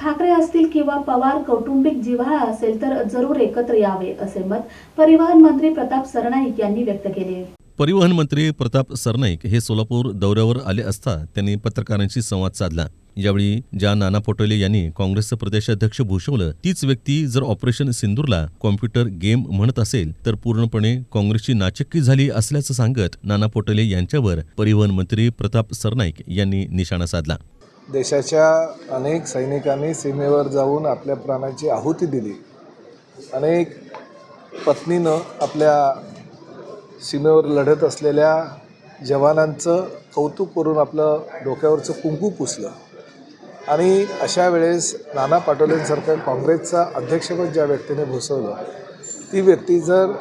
ठाकरे असतील किंवा पवार कौटुंबिक जिव्हाळा असेल तर जरूर एकत्र यावे असे मत परिवहन मंत्री प्रताप सरनाईक यांनी व्यक्त केले. परिवहन मंत्री प्रताप सरनाईक हे सोलापूर दौऱ्यावर आले असता त्यांनी पत्रकारांशी संवाद साधला. यावेळी ज्या नाना पटोले यांनी काँग्रेसचं प्रदेशाध्यक्ष भूषवलं तीच व्यक्ती जर ऑपरेशन सिंदूरला कॉम्प्युटर गेम म्हणत असेल तर पूर्णपणे काँग्रेसची नाचक्की झाली असल्याचं सांगत नाना पटोले यांच्यावर परिवहन मंत्री प्रताप सरनाईक यांनी निशाणा साधला. देशाच्या अनेक सैनिकांनी सीमेवर जाऊन आपल्या प्राणाची आहुती दिली. अनेक पत्नीनं आपल्या सीमेवर लढत असलेल्या जवानांचं कौतुक करून आपलं डोक्यावरचं कुंकू पुसलं. आणि अशा वेळेस नाना पाटोलेंसारखं काँग्रेसचा अध्यक्षपद ज्या व्यक्तीने भुसवलं ती व्यक्ती जर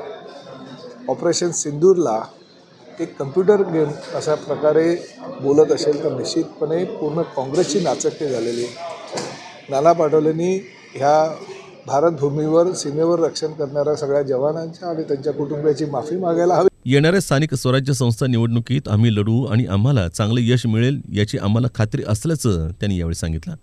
ऑपरेशन सिंदूरला एक कम्प्युटर गेम अशा प्रकारे बोलत असेल तर निश्चितपणे पूर्ण काँग्रेसची नाचक्की झालेली आहे. नाना पाटोलेंनी ह्या भारतभूमीवर सीमेवर रक्षण करणाऱ्या सगळ्या जवानांच्या आणि त्यांच्या कुटुंबियाची माफी मागायला हवी येणाऱ्या स्थानिक स्वराज्य संस्था निवडणुकीत आम्ही लढू आणि आम्हाला चांगलं यश मिळेल याची आम्हाला खात्री असल्याचं त्यांनी यावेळी सांगितलं.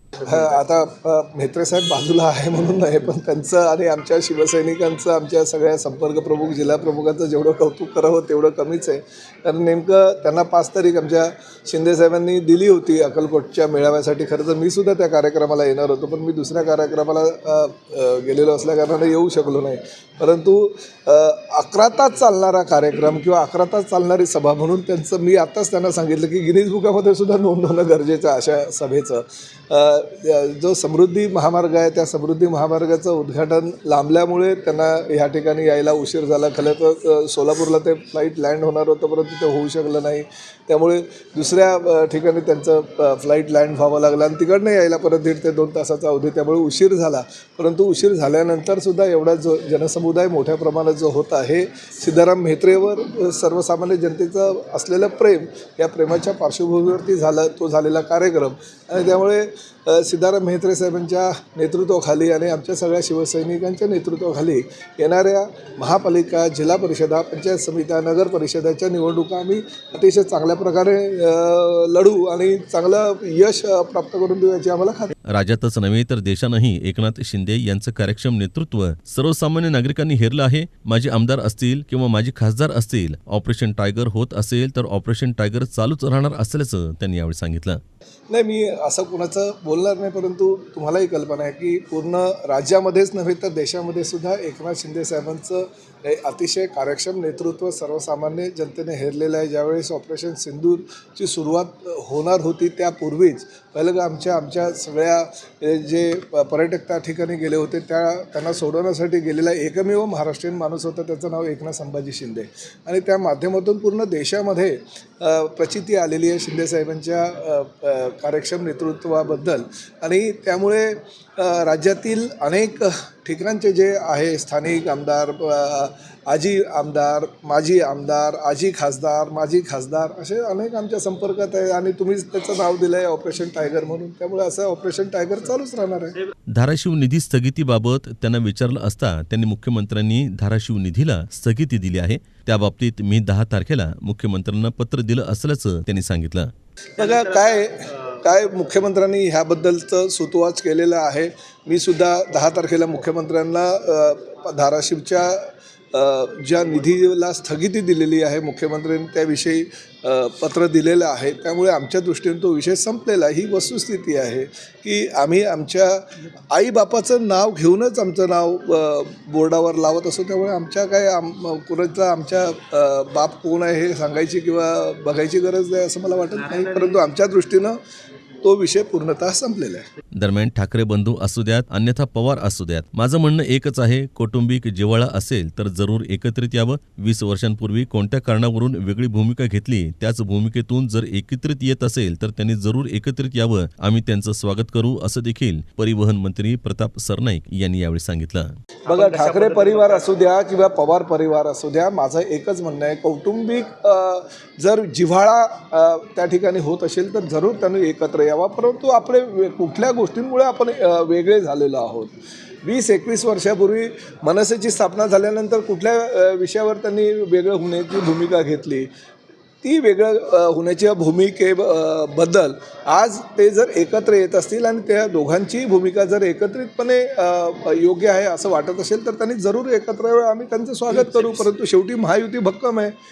आता अ, म्हेत्रे साहेब बाजूला आहे म्हणून नाही पण त्यांचं आणि आमच्या शिवसैनिकांचं आमच्या सगळ्या संपर्क प्रमुख जिल्हा प्रमुखांचं जेवढं कौतुक करावं तेवढं कमीच आहे. कारण नेमकं त्यांना पाच तारीख आमच्या शिंदे साहेबांनी दिली होती अक्कलकोटच्या मेळाव्यासाठी. खरं तर मी सुद्धा त्या कार्यक्रमाला येणार होतो पण मी दुसऱ्या कार्यक्रमाला गेलेलो असल्याकारणाने येऊ शकलो नाही. परंतु अकरा तास चालणारा कार्यक्रम किंवा अकरा तास चालणारी सभा म्हणून त्यांचं मी आत्ताच त्यांना सांगितलं की गिनीज बुकामध्ये सुद्धा नोंद होणं गरजेचं अशा सभेचं. जो समृद्धी महामार्ग आहे त्या समृद्धी महामार्गाचं उद्घाटन लांबल्यामुळे त्यांना ह्या ठिकाणी यायला उशीर झाला. खरं तर सोलापूरला ते फ्लाईट लँड होणार होतं परंतु ते होऊ शकलं नाही. त्यामुळे दुसऱ्या ठिकाणी त्यांचं फ्लाईट लँड व्हावं लागलं आणि तिकडनं यायला परत दीड ते दोन तासाचा अवधी त्यामुळे उशीर झाला. परंतु उशीर झाल्यानंतर सुद्धा एवढा जो जनसमुदाय मोठ्या प्रमाणात जो होता हे सिद्धाराम म्हेत्रेवर सर्वसामान्य जनतेचं असलेलं प्रेम या प्रेमाच्या पार्श्वभूमीवरती झालं तो झालेला कार्यक्रम. आणि त्यामुळे सिद्धाराम म्हेत्रे साहेबांच्या नेतृत्वाखाली आणि आमच्या सगळ्या शिवसैनिकांच्या नेतृत्वाखाली येणाऱ्या महापालिका जिल्हा परिषदा पंचायत समित्या नगर परिषदाच्या निवडणुका आम्ही अतिशय चांगल्या प्रकारे लढू आणि चांगलं यश प्राप्त करून देऊ याची आम्हाला खात्री. राज्यातच नव्हे तर देशानंही एकनाथ शिंदे यांचं कार्यक्षम नेतृत्व सर्वसामान्य नागरिकांनी हेरलं आहे. माझे आमदार असतील किंवा माझे खासदार असतील ऑपरेशन टायगर होत असेल तर ऑपरेशन टायगर चालूच राहणार असल्याचं त्यांनी यावेळी सांगितलं. नाही मी असं कुणाचं बोलणार नाही परंतु तुम्हालाही कल्पना आहे की पूर्ण राज्यामध्येच नव्हे तर देशामध्ये सुद्धा एकनाथ शिंदे साहेबांचं हे अतिशय कार्यक्षम नेतृत्व सर्वसामान्य जनतेने हेरलेलं आहे. ज्यावेळेस ऑपरेशन सिंधूरची सुरुवात होणार होती त्यापूर्वीच पहिलं आमच्या आमच्या सगळ्या जे पर्यटक त्या ठिकाणी गेले होते त्या त्यांना सोडवण्यासाठी गेलेला एकमेव महाराष्ट्रीयन माणूस होता त्याचं नाव एकनाथ संभाजी शिंदे. आणि त्या माध्यमातून पूर्ण देशामध्ये प्रचिती आलेली आहे शिंदेसाहेबांच्या कार्यक्षम नेतृत्वाबद्दल. आणि त्यामुळे राज्यातील अनेक ठिकाणचे जे आहे स्थानिक आमदार आजी आमदार माजी आमदार आजी खासदार माजी खासदार असे अनेक आमच्या संपर्कात आहे आणि तुम्हीच त्याचं नाव दिलं आहे ऑपरेशन टायगर म्हणून. त्यामुळे असं ऑपरेशन टायगर चालूच राहणार आहे. धाराशिव निधी स्थगितीबाबत त्यांना विचारलं असता त्यांनी मुख्यमंत्र्यांनी धाराशिव निधीला स्थगिती दिली आहे. त्याबाबतीत मी दहा तारखेला मुख्यमंत्र्यांना पत्र दिलं असल्याचं त्यांनी सांगितलं. बघा काय काय मुख्यमंत्र्यांनी ह्याबद्दलचं सुतवाच केलेलं आहे? मी सुद्धा दहा तारखेला मुख्यमंत्र्यांना धाराशिवच्या ज्या निधीला स्थगिती दिलेली आहे मुख्यमंत्र्यांनी त्याविषयी पत्र दिलेलं आहे. त्यामुळे आमच्या दृष्टीने तो विषय संपलेला. आहे. ही वस्तुस्थिती आहे की आम्ही आमच्या आईबापाचं नाव घेऊनच आमचं नाव बोर्डावर लावत असतो. त्यामुळे आमच्या काय आम कुणाचा आमच्या बाप कोण आहे हे सांगायची किंवा बघायची गरज नाही असं मला वाटत नाही. परंतु आमच्या दृष्टीनं तो विषय पूर्णतः संपलेला आहे. दरम्यान ठाकरे बंधू असू द्यात अन्यथा पवार असू द्यात. माझं म्हणणं एकच आहे कौटुंबिक जिव्हाळा असेल तर जरूर एकत्रित यावं. वीस वर्षांपूर्वी कोणत्या कारणावरून वेगळी भूमिका घेतली त्याच भूमिकेतून जर एकत्रित येत असेल तर त्यांनी जरूर एकत्रित यावं. आम्ही त्यांचं स्वागत करू असं देखील परिवहन मंत्री प्रताप सरनाईक यांनी यावेळी सांगितलं. बघा ठाकरे परिवार असू द्या किंवा पवार परिवार असू द्या माझं एकच म्हणणं आहे कौटुंबिक जर जिव्हाळा त्या ठिकाणी होत असेल तर जरूर त्यांनी एकत्र यावा परंतु आपले वे- कुठल्या गोष्टींमुळे आपण वेगळे झालेलो आहोत. वीस एकवीस वर्षापूर्वी मनसेची स्थापना झाल्यानंतर कुठल्या विषयावर त्यांनी वेगळं होण्याची भूमिका घेतली? ती वेगळं होण्याच्या भूमिके बद्दल आज ते जर एकत्र येत असतील आणि त्या दोघांची भूमिका जर एकत्रितपणे योग्य आहे असं वाटत असेल तर त्यांनी जरूर एकत्र. आम्ही त्यांचं स्वागत करू. परंतु शेवटी महायुती भक्कम आहे.